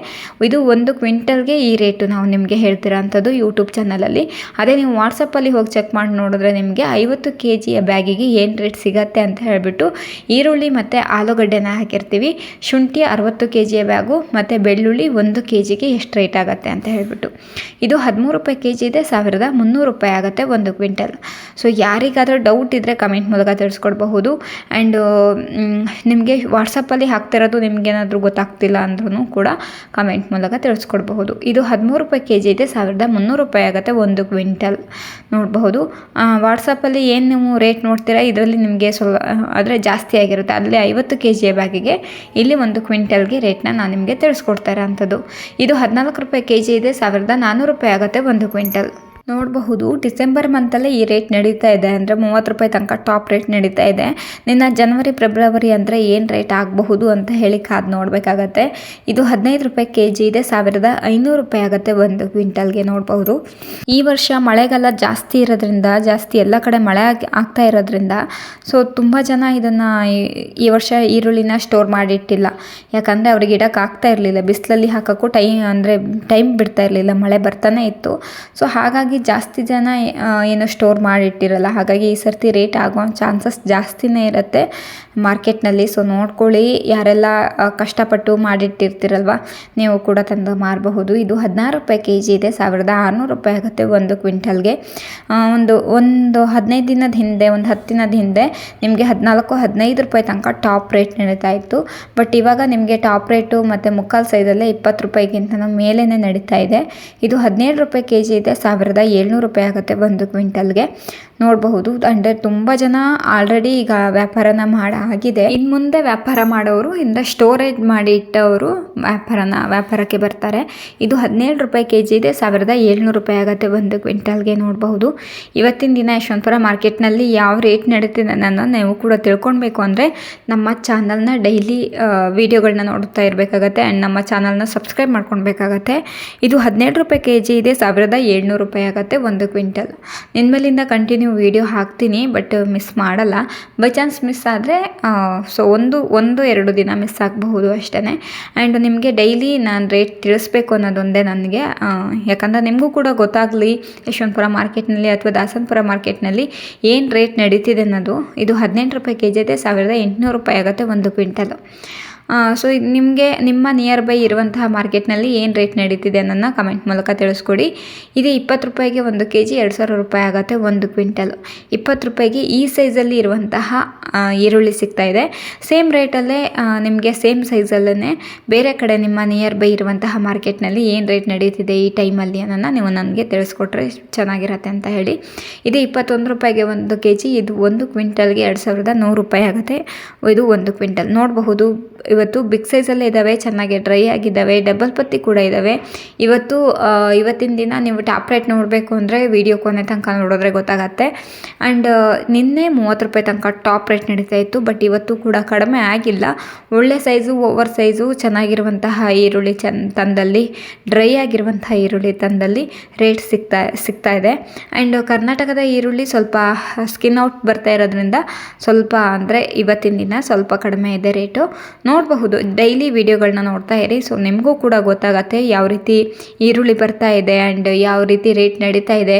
ಇದು ಒಂದು ಕ್ವಿಂಟಲ್ಗೆ ಈ ರೇಟು ನಾವು ನಿಮಗೆ ಹೇಳ್ತೀರಾ ಅಂಥದ್ದು ಯೂಟ್ಯೂಬ್ ಚಾನಲಲ್ಲಿ. ಅದೇ ನೀವು ವಾಟ್ಸಪ್ಪಲ್ಲಿ ಹೋಗಿ ಚೆಕ್ ಮಾಡಿ ನೋಡಿದ್ರೆ ನಿಮಗೆ ಐವತ್ತು ಕೆ ಜಿಯ ಬ್ಯಾಗಿಗೆ ಏನು ರೇಟ್ ಸಿಗತ್ತೆ ಅಂತ ಹೇಳಿಬಿಟ್ಟು ಈರುಳ್ಳಿ ಮತ್ತು ಆಲೂಗಡ್ಡೆನ ಹಾಕಿರ್ತೀವಿ. ಶುಂಠಿ ಅರವತ್ತು ಕೆ ಜಿಯ ಬ್ಯಾಗು ಮತ್ತು ಬೆಳ್ಳುಳ್ಳಿ ಒಂದು ಕೆ ಜಿಗೆ ಎಷ್ಟು ರೇಟ್ ಆಗುತ್ತೆ ಅಂತ ಹೇಳಿಬಿಟ್ಟು. ಇದು ಹದಿಮೂರು ರೂಪಾಯಿ ಕೆ ಜಿ ಇದೆ, ಸಾವಿರದ ಮುನ್ನೂರು ರೂಪಾಯಿ ಆಗುತ್ತೆ ಒಂದು ಕ್ವಿಂಟಲ್. ಸೊ ಯಾರಿಗಾದರೂ ಡೌಟ್ ಇದ್ದರೆ ಕಮೆಂಟ್ ಮೂಲಕ ತಿಳಿಸ್ಕೊಡ್ಬಹುದು. ಆ್ಯಂಡ್ ನಿಮಗೆ ವಾಟ್ಸಪ್ಪಲ್ಲಿ ಹಾಕ್ತಿರೋದು ನಿಮಗೇನಾದರೂ ಗೊತ್ತಾಗ್ತಿಲ್ಲ ಅಂದ್ರೂ ಕೂಡ ಕಮೆಂಟ್ ಮೂಲಕ ತಿಳಿಸ್ಕೊಡ್ಬಹುದು. ಇದು ಹದಿಮೂರು ರೂಪಾಯಿ ಕೆ ಜಿ ಇದೆ, ಸಾವಿರದ ಮುನ್ನೂರು ರೂಪಾಯಿ ಆಗುತ್ತೆ ಒಂದು ಕ್ವಿಂಟಲ್. ನೋಡಬಹುದು. ವಾಟ್ಸಪ್ಪಲ್ಲಿ ಏನು ನೀವು ರೇಟ್ ನೋಡ್ತೀರಾ? ಇದರಲ್ಲಿ ನಿಮಗೆ ಸ್ವಲ್ಪ, ಆದರೆ ಜಾಸ್ತಿ ಆಗಿರುತ್ತೆ. ಅಲ್ಲಿ ಐವತ್ತು ಕೆ ಜಿಯ ಬ್ಯಾಗಿಗೆ ಇಲ್ಲಿ ಒಂದು ಕ್ವಿಂಟಲ್ಗೆ ರೇಟ್ನ ನಾನು ನಿಮಗೆ ತಿಳಿಸ್ಕೊಡ್ತಾ ಅಂಥದ್ದು ಇದು ಹದಿನಾಲ್ಕು ರೂಪಾಯಿ ಕೆ ಜಿ ಇದೆ, ಸಾವಿರದ ನಾನ್ನೂರು ರೂಪಾಯಿ ಆಗುತ್ತೆ ಒಂದು ಕ್ವಿಂಟಲ್. ನೋಡಬಹುದು, ಡಿಸೆಂಬರ್ ಮಂತಲ್ಲೇ ಈ ರೇಟ್ ನಡೀತಾ ಇದೆ. ಅಂದರೆ ಮೂವತ್ತು ರೂಪಾಯಿ ತನಕ ಟಾಪ್ ರೇಟ್ ನಡೀತಾ ಇದೆ. ನಿನ್ನ ಜನವರಿ, ಫೆಬ್ರವರಿ ಅಂದರೆ ಏನು ರೇಟ್ ಆಗಬಹುದು ಅಂತ ಹೇಳಿ ಕಾದು ನೋಡಬೇಕಾಗತ್ತೆ. ಇದು ಹದಿನೈದು ರೂಪಾಯಿ ಕೆ ಜಿ ಇದೆ, ಸಾವಿರದ ಐನೂರು ರೂಪಾಯಿ ಆಗುತ್ತೆ ಒಂದು ಕ್ವಿಂಟಲ್ಗೆ ನೋಡಬಹುದು. ಈ ವರ್ಷ ಮಳೆಗಾಲ ಜಾಸ್ತಿ ಇರೋದ್ರಿಂದ, ಜಾಸ್ತಿ ಎಲ್ಲ ಕಡೆ ಮಳೆ ಆಗ್ತಾ ಇರೋದ್ರಿಂದ ಸೊ ತುಂಬ ಜನ ಇದನ್ನು ಈ ವರ್ಷ ಈರುಳ್ಳಿನ ಸ್ಟೋರ್ ಮಾಡಿಟ್ಟಿಲ್ಲ. ಯಾಕಂದರೆ ಅವ್ರಿಗೆ ಇಡಕ್ಕೆ ಆಗ್ತಾ ಇರಲಿಲ್ಲ. ಬಿಸಿಲಲ್ಲಿ ಹಾಕೋಕ್ಕೂ ಟೈಮ್ ಅಂದರೆ ಟೈಮ್ ಬಿಡ್ತಾ ಇರಲಿಲ್ಲ. ಮಳೆ ಬರ್ತಾನೆ ಇತ್ತು. ಸೊ ಹಾಗಾಗಿ ಜಾಸ್ತಿ ಜನ ಏನು ಸ್ಟೋರ್ ಮಾಡಿಟ್ಟಿರಲ್ಲ. ಹಾಗಾಗಿ ಈ ಸರ್ತಿ ರೇಟ್ ಆಗೋ ಚಾನ್ಸಸ್ ಜಾಸ್ತಿನೇ ಇರುತ್ತೆ ಮಾರ್ಕೆಟ್ನಲ್ಲಿ. ಸೊ ನೋಡ್ಕೊಳ್ಳಿ, ಯಾರೆಲ್ಲ ಕಷ್ಟಪಟ್ಟು ಮಾಡಿಟ್ಟಿರ್ತೀರಲ್ವ, ನೀವು ಕೂಡ ತಂದು ಮಾರಬಹುದು. ಇದು ಹದಿನಾರು ರೂಪಾಯಿ ಕೆ ಜಿ ಇದೆ, ಸಾವಿರದ ಆರುನೂರು ರೂಪಾಯಿ ಆಗುತ್ತೆ ಒಂದು ಕ್ವಿಂಟಲ್ಗೆ. ಒಂದು ಒಂದು ಹದಿನೈದು ದಿನದ ಹಿಂದೆ, ಒಂದು ಹತ್ತು ದಿನದ ಹಿಂದೆ ನಿಮಗೆ ಹದಿನಾಲ್ಕು, ಹದಿನೈದು ರೂಪಾಯಿ ತನಕ ಟಾಪ್ ರೇಟ್ ನಡೀತಾ ಇತ್ತು. ಬಟ್ ಇವಾಗ ನಿಮಗೆ ಟಾಪ್ ರೇಟು ಮತ್ತು ಮುಕ್ಕಾಲು ಸೈಜಲ್ಲೇ ಇಪ್ಪತ್ತು ರೂಪಾಯಿಗಿಂತ ಮೇಲೇ ನಡೀತಾ ಇದೆ. ಇದು ಹದಿನೇಳು ರೂಪಾಯಿ ಕೆ ಜಿ ಇದೆ, ಸಾವಿರದ ಏಳ್ನೂರು ರೂಪಾಯಿ ಆಗುತ್ತೆ ಒಂದು ಕ್ವಿಂಟಲ್ಗೆ. ನೋಡಬಹುದು, ಅಂದರೆ ತುಂಬ ಜನ ಆಲ್ರೆಡಿ ಈಗ ವ್ಯಾಪಾರನ ಮಾಡ ಆಗಿದೆ. ಇನ್ನು ಮುಂದೆ ವ್ಯಾಪಾರ ಮಾಡೋರು ಇಂದ ಸ್ಟೋರೇಜ್ ಮಾಡಿ ಇಟ್ಟವರು ವ್ಯಾಪಾರನ, ವ್ಯಾಪಾರಕ್ಕೆ ಬರ್ತಾರೆ. ಇದು ಹದಿನೇಳು ರೂಪಾಯಿ ಕೆ ಜಿ ಇದೆ, ಸಾವಿರದ ಏಳ್ನೂರು ರೂಪಾಯಿ ಆಗುತ್ತೆ ಒಂದು ಕ್ವಿಂಟಲ್ಗೆ ನೋಡಬಹುದು. ಇವತ್ತಿನ ದಿನ ಯಶವಂತಪುರ ಮಾರ್ಕೆಟ್ನಲ್ಲಿ ಯಾವ ರೇಟ್ ನಡೀತಿದೆ ನಾನು ನೀವು ಕೂಡ ತಿಳ್ಕೊಳ್ಬೇಕು. ಅಂದರೆ ನಮ್ಮ ಚಾನಲ್ನ ಡೈಲಿ ವೀಡಿಯೋಗಳನ್ನ ನೋಡ್ತಾ ಇರಬೇಕಾಗತ್ತೆ ಆ್ಯಂಡ್ ನಮ್ಮ ಚಾನಲ್ನ ಸಬ್ಸ್ಕ್ರೈಬ್ ಮಾಡ್ಕೊಳ್ಬೇಕಾಗತ್ತೆ. ಇದು ಹದಿನೇಳು ರೂಪಾಯಿ ಕೆ ಜಿ ಇದೆ, ಸಾವಿರದ ಏಳ್ನೂರು ರೂಪಾಯಿ ಆಗುತ್ತೆ ಒಂದು ಕ್ವಿಂಟಲ್. ನಿಮ್ಮಲ್ಲಿಂದ ಕಂಟಿನ್ಯೂ ವೀಡಿಯೋ ಹಾಕ್ತೀನಿ ಬಟ್ ಮಿಸ್ ಮಾಡಲ್ಲ. ಬೈ ಚಾನ್ಸ್ ಮಿಸ್ ಆದರೆ ಸೊ ಒಂದು ಒಂದು, ಎರಡು ದಿನ ಮಿಸ್ ಆಗಬಹುದು ಅಷ್ಟೇ ಆ್ಯಂಡ್ ನಿಮಗೆ ಡೈಲಿ ನಾನು ರೇಟ್ ತಿಳಿಸ್ಬೇಕು ಅನ್ನೋದೊಂದೇ ನನಗೆ ಯಾಕಂದರೆ ನಿಮಗೂ ಕೂಡ ಗೊತ್ತಾಗಲಿ, ಯಶವಂತಪುರ ಮಾರ್ಕೆಟ್ನಲ್ಲಿ ಅಥವಾ ದಾಸನಪುರ ಮಾರ್ಕೆಟ್ನಲ್ಲಿ ಏನು ರೇಟ್ ನಡೀತಿದೆ ಅನ್ನೋದು. ಇದು ಹದಿನೆಂಟು ರೂಪಾಯಿ ಕೆ ಜಿ ಇದೆ ಸಾವಿರದ ಎಂಟುನೂರು ರೂಪಾಯಿ ಆಗುತ್ತೆ ಒಂದು ಕ್ವಿಂಟಲು. ಸೊ ಇದು ನಿಮಗೆ ನಿಮ್ಮ ನಿಯರ್ ಬೈ ಇರುವಂತಹ ಮಾರ್ಕೆಟ್ನಲ್ಲಿ ಏನು ರೇಟ್ ನಡೀತಿದೆ ಅನ್ನೋದನ್ನ ಕಮೆಂಟ್ ಮೂಲಕ ತಿಳಿಸ್ಕೊಡಿ. ಇದು ಇಪ್ಪತ್ತು ರೂಪಾಯಿಗೆ ಒಂದು ಕೆ ಜಿ ಎರಡು ಸಾವಿರ ರೂಪಾಯಿ ಆಗುತ್ತೆ ಒಂದು ಕ್ವಿಂಟಲು. ಇಪ್ಪತ್ತು ರೂಪಾಯಿಗೆ ಈ ಸೈಜಲ್ಲಿ ಇರುವಂತಹ ಈರುಳ್ಳಿ ಸಿಗ್ತಾ ಇದೆ. ಸೇಮ್ ರೇಟಲ್ಲೇ ನಿಮಗೆ ಸೇಮ್ ಸೈಜಲ್ಲೇ ಬೇರೆ ಕಡೆ ನಿಮ್ಮ ನಿಯರ್ ಬೈ ಇರುವಂತಹ ಮಾರ್ಕೆಟ್ನಲ್ಲಿ ಏನು ರೇಟ್ ನಡೀತಿದೆ ಈ ಟೈಮಲ್ಲಿ ಅನ್ನೋದನ್ನ ನೀವು ನನಗೆ ತಿಳಿಸ್ಕೊಟ್ರೆ ಚೆನ್ನಾಗಿರತ್ತೆ ಅಂತ ಹೇಳಿ. ಇದು ಇಪ್ಪತ್ತೊಂದು ರೂಪಾಯಿಗೆ ಒಂದು ಕೆ ಜಿ ಇದು ಒಂದು ಕ್ವಿಂಟಲ್ಗೆ ಎರಡು ಸಾವಿರದ ನೂರು ರೂಪಾಯಿ ಆಗುತ್ತೆ. ಇದು ಒಂದು ಕ್ವಿಂಟಲ್. ನೋಡಬಹುದು ಇವತ್ತು ಬಿಗ್ ಸೈಜಲ್ಲೇ ಇದ್ದಾವೆ, ಚೆನ್ನಾಗಿ ಡ್ರೈ ಆಗಿದ್ದಾವೆ ಡಬಲ್ ಪತ್ತಿ ಕೂಡ ಇದ್ದಾವೆ. ಇವತ್ತು ಇವತ್ತಿನ ದಿನ ನೀವು ಟಾಪ್ ರೇಟ್ ನೋಡಬೇಕು ಅಂದರೆ ವಿಡಿಯೋ ಕೊನೆ ತನಕ ನೋಡಿದ್ರೆ ಗೊತ್ತಾಗತ್ತೆ. ಆ್ಯಂಡ್ ನಿನ್ನೆ ಮೂವತ್ತು ರೂಪಾಯಿ ತನಕ ಟಾಪ್ ರೇಟ್ ನಡೀತಾ ಇತ್ತು, ಬಟ್ ಇವತ್ತು ಕೂಡ ಕಡಿಮೆ ಆಗಿಲ್ಲ. ಒಳ್ಳೆ ಸೈಜು, ಓವರ್ ಸೈಜು, ಚೆನ್ನಾಗಿರುವಂತಹ ಈರುಳ್ಳಿ ಚನ್, ತಂದಲ್ಲಿ, ಡ್ರೈ ಆಗಿರುವಂತಹ ಈರುಳ್ಳಿ ತಂದಲ್ಲಿ ರೇಟ್ ಸಿಗ್ತಾ ಸಿಗ್ತಾ ಇದೆ. ಆ್ಯಂಡ್ ಕರ್ನಾಟಕದ ಈರುಳ್ಳಿ ಸ್ವಲ್ಪ ಸ್ಕಿನ್ ಔಟ್ ಬರ್ತಾ ಇರೋದ್ರಿಂದ ಸ್ವಲ್ಪ ಅಂದರೆ ಇವತ್ತಿನ ದಿನ ಸ್ವಲ್ಪ ಕಡಿಮೆ ಇದೆ ರೇಟು. ನೋಡಬಹುದು. ಡೈಲಿ ವಿಡಿಯೋಗಳನ್ನ ನೋಡ್ತಾ ಇರಿ. ಸೊ ನಿಮಗೂ ಕೂಡ ಗೊತ್ತಾಗತ್ತೆ ಯಾವ ರೀತಿ ಈರುಳ್ಳಿ ಬರ್ತಾ ಇದೆ ಆ್ಯಂಡ್ ಯಾವ ರೀತಿ ರೇಟ್ ನಡೀತಾ ಇದೆ.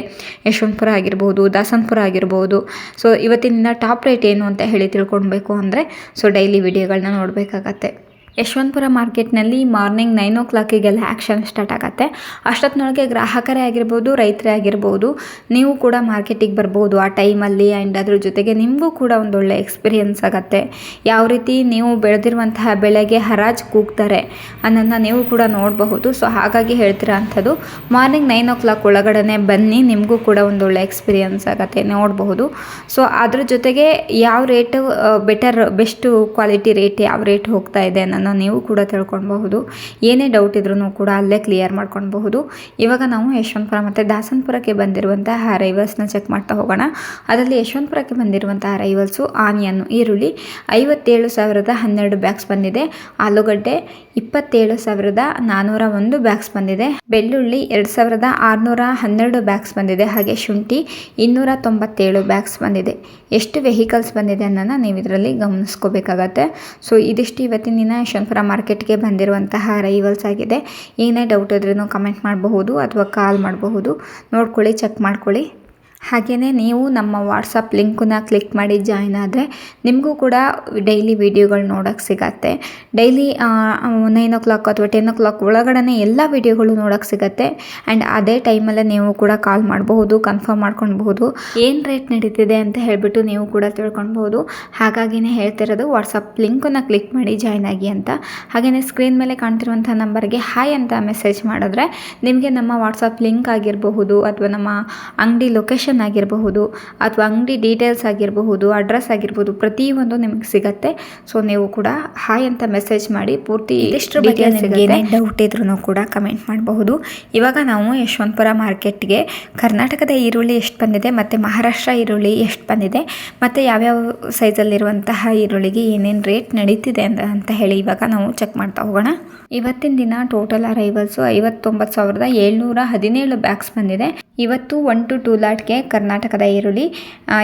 ಯಶವಂತಪುರ ಆಗಿರ್ಬೋದು, ದಾಸನಪುರ ಆಗಿರ್ಬೋದು. ಸೊ ಇವತ್ತಿನ ಟಾಪ್ ರೇಟ್ ಏನು ಅಂತ ಹೇಳಿ ತಿಳ್ಕೊಳ್ಬೇಕು ಅಂದರೆ ಸೊ ಡೈಲಿ ವಿಡಿಯೋಗಳನ್ನ ನೋಡಬೇಕಾಗತ್ತೆ. ಯಶವಂತಪುರ ಮಾರ್ಕೆಟ್ನಲ್ಲಿ ಮಾರ್ನಿಂಗ್ ನೈನ್ ಓ ಕ್ಲಾಕಿಗೆಲ್ಲ ಆ್ಯಕ್ಷನ್ ಸ್ಟಾರ್ಟ್ ಆಗುತ್ತೆ. ಅಷ್ಟೊತ್ತಿನೊಳಗೆ ಗ್ರಾಹಕರೇ ಆಗಿರ್ಬೋದು, ರೈತರೇ ಆಗಿರ್ಬೋದು, ನೀವು ಕೂಡ ಮಾರ್ಕೆಟಿಗೆ ಬರ್ಬೋದು. ಆ ಟೈಮಲ್ಲಿ ಆ್ಯಂಡ್ ಅದ್ರ ಜೊತೆಗೆ ನಿಮಗೂ ಕೂಡ ಒಂದು ಒಳ್ಳೆ ಎಕ್ಸ್ಪೀರಿಯನ್ಸ್ ಆಗುತ್ತೆ. ಯಾವ ರೀತಿ ನೀವು ಬೆಳೆದಿರುವಂತಹ ಬೆಳೆಗೆ ಹರಾಜು ಕೂಗ್ತಾರೆ ಅನ್ನೋದನ್ನ ನೀವು ಕೂಡ ನೋಡಬಹುದು. ಸೊ, ಹಾಗಾಗಿ ಹೇಳ್ತಿರೋ ಅಂಥದ್ದು, ಮಾರ್ನಿಂಗ್ ನೈನ್ ಓ ಕ್ಲಾಕ್ ಒಳಗಡೆ ಬನ್ನಿ, ನಿಮಗೂ ಕೂಡ ಒಂದು ಒಳ್ಳೆ ಎಕ್ಸ್ಪೀರಿಯನ್ಸ್ ಆಗುತ್ತೆ ನೋಡಬಹುದು. ಸೊ, ಅದ್ರ ಜೊತೆಗೆ ಯಾವ rate better, best quality rate ಯಾವ ರೇಟ್ ಹೋಗ್ತಾ ಇದೆ ಅನ್ನೋದನ್ನ ನೀವು ಕೂಡ ತಿಳ್ಕೊಳ್ಬಹುದು. ಏನೇ ಡೌಟ್ ಇದ್ರೂ ಕೂಡ ಅಲ್ಲೇ ಕ್ಲಿಯರ್ ಮಾಡ್ಕೊಳ್ಬಹುದು. ಇವಾಗ ನಾವು ಯಶವಂತಪುರ ಮತ್ತು ದಾಸನಪುರಕ್ಕೆ ಬಂದಿರುವಂತಹ ರೈವಲ್ಸ್ನ ಚೆಕ್ ಮಾಡ್ತಾ ಹೋಗೋಣ. ಅದರಲ್ಲಿ ಯಶವಂತಪುರಕ್ಕೆ ಬಂದಿರುವಂತಹ ರೈವಲ್ಸು ಆನಿಯನ್ನು, ಈರುಳ್ಳಿ. ಐವತ್ತೇಳು ಸಾವಿರದ ಹನ್ನೆರಡು ಬ್ಯಾಗ್ಸ್ ಬಂದಿದೆ. ಆಲೂಗಡ್ಡೆ ಇಪ್ಪತ್ತೇಳು ಸಾವಿರದ ನಾನ್ನೂರ ಒಂದು ಬ್ಯಾಗ್ಸ್ ಬಂದಿದೆ. ಬೆಳ್ಳುಳ್ಳಿ ಎರಡು ಸಾವಿರದ ಆರುನೂರ ಹನ್ನೆರಡು ಬ್ಯಾಗ್ಸ್ ಬಂದಿದೆ. ಹಾಗೆ ಶುಂಠಿ ಇನ್ನೂರ ತೊಂಬತ್ತೇಳು ಬ್ಯಾಗ್ಸ್ ಬಂದಿದೆ. ಎಷ್ಟು ವೆಹಿಕಲ್ಸ್ ಬಂದಿದೆ ಅನ್ನೋದನ್ನ ನೀವು ಇದರಲ್ಲಿ ಗಮನಿಸ್ಕೋಬೇಕಾಗತ್ತೆ. ಸೊ ಇದಿಷ್ಟು ಇವತ್ತಿನ ದಿನ. ಯಶವಂತಪುರ ಮಾರ್ಕೆಟ್ಗೆ ಬಂದಿರುವಂತಹ ರೈವಲ್ಸ್ ಆಗಿದೆ. ಏನೇ ಡೌಟ್ ಇದ್ರೂ ಕಮೆಂಟ್ ಮಾಡಬಹುದು ಅಥವಾ ಕಾಲ್ ಮಾಡಬಹುದು. ನೋಡ್ಕೊಳ್ಳಿ ಚೆಕ್ ಮಾಡ್ಕೊಳ್ಳಿ. ಹಾಗೆಯೇ ನೀವು ನಮ್ಮ ವಾಟ್ಸಪ್ ಲಿಂಕನ್ನ ಕ್ಲಿಕ್ ಮಾಡಿ ಜಾಯ್ನ್ ಆದರೆ ನಿಮಗೂ ಕೂಡ ಡೈಲಿ ವೀಡಿಯೋಗಳು ನೋಡೋಕ್ಕೆ ಸಿಗತ್ತೆ. ಡೈಲಿ ನೈನ್ ಓ ಕ್ಲಾಕ್ ಅಥವಾ ಟೆನ್ ಓ ಕ್ಲಾಕ್ ಒಳಗಡೆ ಎಲ್ಲ ವೀಡಿಯೋಗಳು ನೋಡೋಕ್ಕೆ ಸಿಗತ್ತೆ. ಆ್ಯಂಡ್ ಅದೇ ಟೈಮಲ್ಲೇ ನೀವು ಕೂಡ ಕಾಲ್ ಮಾಡಬಹುದು ಕನ್ಫರ್ಮ್ ಮಾಡ್ಕೊಳ್ಬಹುದು. ಏನು ರೇಟ್ ನಡೀತಿದೆ ಅಂತ ಹೇಳಿಬಿಟ್ಟು ನೀವು ಕೂಡ ತಿಳ್ಕೊಳ್ಬಹುದು. ಹಾಗಾಗಿನೇ ಹೇಳ್ತಿರೋದು ವಾಟ್ಸಪ್ ಲಿಂಕನ್ನು ಕ್ಲಿಕ್ ಮಾಡಿ ಜಾಯ್ನ್ ಆಗಿ ಅಂತ. ಹಾಗೆಯೇ ಸ್ಕ್ರೀನ್ ಮೇಲೆ ಕಾಣ್ತಿರುವಂಥ ನಂಬರ್ಗೆ ಹಾಯ್ ಅಂತ ಮೆಸೇಜ್ ಮಾಡಿದ್ರೆ ನಿಮಗೆ ನಮ್ಮ ವಾಟ್ಸಪ್ ಲಿಂಕ್ ಆಗಿರಬಹುದು ಅಥವಾ ನಮ್ಮ ಅಂಗಡಿ ಲೊಕೇಶನ್ ಲೊಕೇಶನ್ ಆಗಿರಬಹುದು ಅಥವಾ ಅಂಗಡಿ ಡೀಟೇಲ್ಸ್ ಆಗಿರಬಹುದು ಅಡ್ರೆಸ್ ಆಗಿರ್ಬೋದು ಪ್ರತಿಯೊಂದು ನಿಮಗೆ ಸಿಗತ್ತೆ. ಸೊ ನೀವು ಕೂಡ ಹಾಯ್ ಅಂತ ಮೆಸೇಜ್ ಮಾಡಿ ಪೂರ್ತಿ ಬಗ್ಗೆ ನಿಮಗೆ ಡೌಟ್ ಇದ್ರೂ ಕೂಡ ಕಮೆಂಟ್ ಮಾಡಬಹುದು. ಇವಾಗ ನಾವು ಯಶವಂತಪುರ ಮಾರ್ಕೆಟ್ಗೆ ಕರ್ನಾಟಕದ ಈರುಳ್ಳಿ ಎಷ್ಟು ಬಂದಿದೆ ಮತ್ತು ಮಹಾರಾಷ್ಟ್ರ ಈರುಳ್ಳಿ ಎಷ್ಟು ಬಂದಿದೆ ಮತ್ತು ಯಾವ್ಯಾವ ಸೈಜಲ್ಲಿರುವಂತಹ ಈರುಳ್ಳಿಗೆ ಏನೇನು ರೇಟ್ ನಡೀತಿದೆ ಅಂತ ಅಂತ ಹೇಳಿ ಇವಾಗ ನಾವು ಚೆಕ್ ಮಾಡ್ತಾ ಹೋಗೋಣ. ಇವತ್ತಿನ ದಿನ ಟೋಟಲ್ ಅರೈವಲ್ಸು ಐವತ್ತೊಂಬತ್ತು ಸಾವಿರದ ಏಳ್ನೂರ ಹದಿನೇಳು ಬ್ಯಾಗ್ಸ್ ಬಂದಿದೆ. ಇವತ್ತು ಒನ್ ಟು ಟೂ ಲಾಟ್ಗೆ ಕರ್ನಾಟಕದ ಈರುಳ್ಳಿ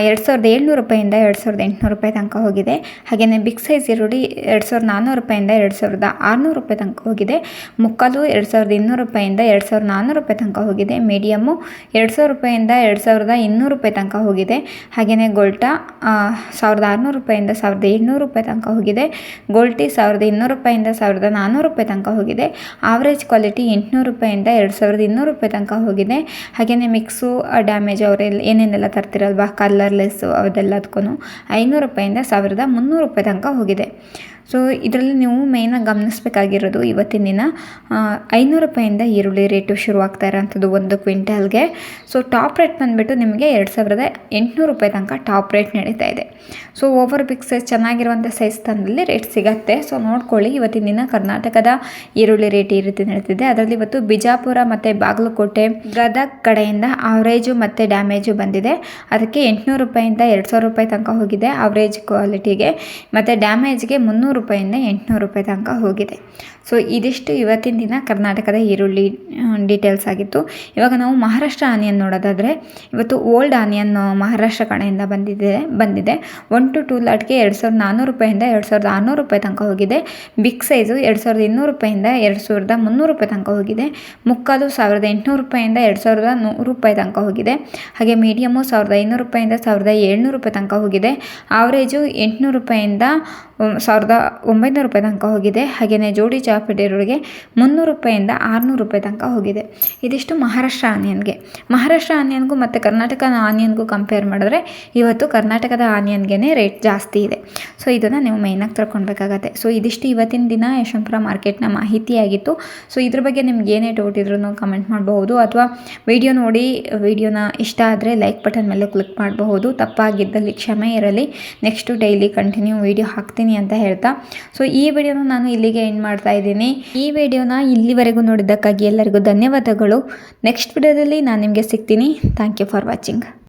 ಎರಡು ಸಾವಿರದ ಏಳ್ನೂರು ರೂಪಾಯಿಂದ ಎರಡು ಸಾವಿರದ ಎಂಟುನೂರು ರೂಪಾಯಿ ತನಕ ಹೋಗಿದೆ. ಹಾಗೆಯೇ ಬಿಗ್ ಸೈಜ್ ಈರುಳ್ಳಿ ಎರಡು ಸಾವಿರದ ನಾನ್ನೂರು ರೂಪಾಯಿಂದ ಎರಡು ಸಾವಿರದ ಆರುನೂರು ರೂಪಾಯಿ ತನಕ ಹೋಗಿದೆ. ಮುಕ್ಕಾಲು ಎರಡು ಸಾವಿರದ ಇನ್ನೂರು ರೂಪಾಯಿಂದ ಎರಡು ಸಾವಿರದ ನಾನ್ನೂರು ರೂಪಾಯಿ ತನಕ ಹೋಗಿದೆ. ಮೀಡಿಯಮ್ಮು ಎರಡು ಸಾವಿರ ರೂಪಾಯಿಂದ ಎರಡು ಸಾವಿರದ ಇನ್ನೂರು ರೂಪಾಯಿ ತನಕ ಹೋಗಿದೆ. ಹಾಗೆಯೇ ಗೋಲ್ಟಾ ಸಾವಿರದ ಆರುನೂರು ರೂಪಾಯಿಂದ ಸಾವಿರದ ಏಳ್ನೂರು ರೂಪಾಯಿ ತನಕ ಹೋಗಿದೆ. ಗೋಲ್ಟಿ ಸಾವಿರದ ಇನ್ನೂರು ರೂಪಾಯಿಂದ ಸಾವಿರದ ನಾನ್ನೂರು ರೂಪಾಯಿ ತನಕ ಹೋಗಿದೆ. ಆವ್ರೇಜ್ ಕ್ವಾಲಿಟಿ ಎಂಟುನೂರು ರೂಪಾಯಿಂದ ಎರಡು ಸಾವಿರದ ಇನ್ನೂರು ರೂಪಾಯಿ ತನಕ ಹೋಗಿದೆ. ಹಾಗೆಯೇ ಮಿಕ್ಸು ಡ್ಯಾಮೇಜ್ ಅವರೆಲ್ಲ ಏನೇನೆಲ್ಲ ತರ್ತಿರಲ್ವಾ? ಕಲರ್ಲೆಸ್ಸು ಅದೆಲ್ಲದಕ್ಕೂ ಐನೂರು ರೂಪಾಯಿಂದ ಸಾವಿರದ ಮುನ್ನೂರು ರೂಪಾಯಿ ತನಕ ಹೋಗಿದೆ. ಸೊ ಇದರಲ್ಲಿ ನೀವು ಮೇಯ್ನಾಗಿ ಗಮನಿಸಬೇಕಾಗಿರೋದು ಇವತ್ತಿನ ದಿನ ಐನೂರು ರೂಪಾಯಿಂದ ಈರುಳ್ಳಿ ರೇಟು ಶುರುವಾಗ್ತಾ ಇರೋಂಥದ್ದು ಒಂದು ಕ್ವಿಂಟಲ್ಗೆ. ಸೊ ಟಾಪ್ ರೇಟ್ ಬಂದುಬಿಟ್ಟು ನಿಮಗೆ ಎರಡು ಸಾವಿರದ ಎಂಟುನೂರು ರೂಪಾಯಿ ತನಕ ಟಾಪ್ ರೇಟ್ ನಡೀತಾ ಇದೆ. ಸೊ ಓವರ್ ಬಿಗ್ ಸೈಜ್ ಚೆನ್ನಾಗಿರುವಂಥ ಸೈಜ್ ತಂದಲ್ಲಿ ರೇಟ್ ಸಿಗತ್ತೆ. ಸೊ ನೋಡ್ಕೊಳ್ಳಿ, ಇವತ್ತಿನ ದಿನ ಕರ್ನಾಟಕದ ಈರುಳ್ಳಿ ರೇಟ್ ಈ ರೀತಿ ನಡೀತಿದೆ. ಅದರಲ್ಲಿ ಇವತ್ತು ಬಿಜಾಪುರ ಮತ್ತು ಬಾಗಲಕೋಟೆ ಗದಗ್ ಕಡೆಯಿಂದ ಆವ್ರೇಜು ಮತ್ತು ಡ್ಯಾಮೇಜು ಬಂದಿದೆ. ಅದಕ್ಕೆ ಎಂಟುನೂರು ರೂಪಾಯಿಂದ ಎರಡು ಸಾವಿರ ರೂಪಾಯಿ ತನಕ ಹೋಗಿದೆ ಆವ್ರೇಜ್ ಕ್ವಾಲಿಟಿಗೆ ಮತ್ತು ಡ್ಯಾಮೇಜ್ಗೆ ಮುನ್ನೂರು ರೂಪಾಯಿಂದ ಎಂಟುನೂರು ರೂಪಾಯಿ ತನಕ ಹೋಗಿದೆ. ಸೊ ಇದಿಷ್ಟು ಇವತ್ತಿನ ದಿನ ಕರ್ನಾಟಕದ ಈರುಳ್ಳಿ ಡೀಟೇಲ್ಸ್ ಆಗಿತ್ತು. ಇವಾಗ ನಾವು ಮಹಾರಾಷ್ಟ್ರ ಆನಿಯನ್ ನೋಡೋದಾದರೆ, ಇವತ್ತು ಓಲ್ಡ್ ಆನಿಯನ್ ಮಹಾರಾಷ್ಟ್ರ ಕಡೆಯಿಂದ ಬಂದಿದೆ ಬಂದಿದೆ. ಒನ್ ಟು ಟೂ ಲಾಟ್ಗೆ ಎರಡು ಸಾವಿರದ ನಾನ್ನೂರು ರೂಪಾಯಿಂದ ಎರಡು ಸಾವಿರದ ಆರುನೂರು ರೂಪಾಯಿ ತನಕ ಹೋಗಿದೆ. ಬಿಗ್ ಸೈಜು ಎರಡು ಸಾವಿರದ ಇನ್ನೂರು ರೂಪಾಯಿಂದ ಎರಡು ಸಾವಿರದ ಮುನ್ನೂರು ರೂಪಾಯಿ ತನಕ ಹೋಗಿದೆ. ಮುಕ್ಕಾಲು ಸಾವಿರದ ಎಂಟುನೂರು ರೂಪಾಯಿಂದ ಎರಡು ಸಾವಿರದ ನೂರು ರೂಪಾಯಿ ತನಕ ಹೋಗಿದೆ. ಹಾಗೆ ಮೀಡಿಯಮು ಸಾವಿರದ ಐನೂರು ರೂಪಾಯಿಂದ ಸಾವಿರದ ಏಳ್ನೂರು ರೂಪಾಯಿ ತನಕ ಹೋಗಿದೆ. ಆವರೇಜು ಎಂಟುನೂರು ರೂಪಾಯಿಂದ ಸಾವಿರದ ಒಂಬೈನೂರು ರೂಪಾಯಿ ತನಕ ಹೋಗಿದೆ. ಹಾಗೆಯೇ ಜೋಡಿ ಚಾಪಡಿರೋರಿಗೆ ಮುನ್ನೂರು ರೂಪಾಯಿಂದ ಆರುನೂರು ರೂಪಾಯಿ ತನಕ ಹೋಗಿದೆ. ಇದಿಷ್ಟು ಮಹಾರಾಷ್ಟ್ರ ಆನಿಯನ್ಗೆ. ಮಹಾರಾಷ್ಟ್ರ ಆನಿಯನ್ಗೂ ಮತ್ತು ಕರ್ನಾಟಕದ ಆನಿಯನ್ಗೂ ಕಂಪೇರ್ ಮಾಡಿದ್ರೆ ಇವತ್ತು ಕರ್ನಾಟಕದ ಆನಿಯನ್ಗೆ ರೇಟ್ ಜಾಸ್ತಿ ಇದೆ. ಸೊ ಇದನ್ನು ನೀವು ಮೇಯ್ನಾಗಿ ತಿಳ್ಕೊಳ್ಬೇಕಾಗತ್ತೆ. ಸೊ ಇದಿಷ್ಟು ಇವತ್ತಿನ ದಿನ ಯಶವಂತಪುರ ಮಾರ್ಕೆಟ್ನ ಮಾಹಿತಿಯಾಗಿತ್ತು. ಸೊ ಇದ್ರ ಬಗ್ಗೆ ನಿಮ್ಗೆ ಏನೇ ಡೌಟ್ ಇದ್ರೂ ಕಮೆಂಟ್ ಮಾಡಬಹುದು. ಅಥವಾ ವಿಡಿಯೋ ನೋಡಿ ವಿಡಿಯೋನ ಇಷ್ಟ ಆದರೆ ಲೈಕ್ ಬಟನ್ ಮೇಲೆ ಕ್ಲಿಕ್ ಮಾಡಬಹುದು. ತಪ್ಪಾಗಿದ್ದಲ್ಲಿ ಕ್ಷಮೆ ಇರಲಿ. ನೆಕ್ಸ್ಟು ಡೈಲಿ ಕಂಟಿನ್ಯೂ ವಿಡಿಯೋ ಹಾಕ್ತೀನಿ ಅಂತ ಹೇಳ್ತಾ. ಸೊ ಈ ವಿಡಿಯೋನ ನಾನು ಇಲ್ಲಿಗೆ ಎಂಡ್ ಮಾಡ್ತಾ ಇದ್ದೀನಿ. ಈ ವಿಡಿಯೋನ ಇಲ್ಲಿವರೆಗೂ ನೋಡಿದ್ದಕ್ಕಾಗಿ ಎಲ್ಲರಿಗೂ ಧನ್ಯವಾದಗಳು. ನೆಕ್ಸ್ಟ್ ವಿಡಿಯೋದಲ್ಲಿ ನಾನು ನಿಮಗೆ ಸಿಗ್ತೀನಿ. Thank you for watching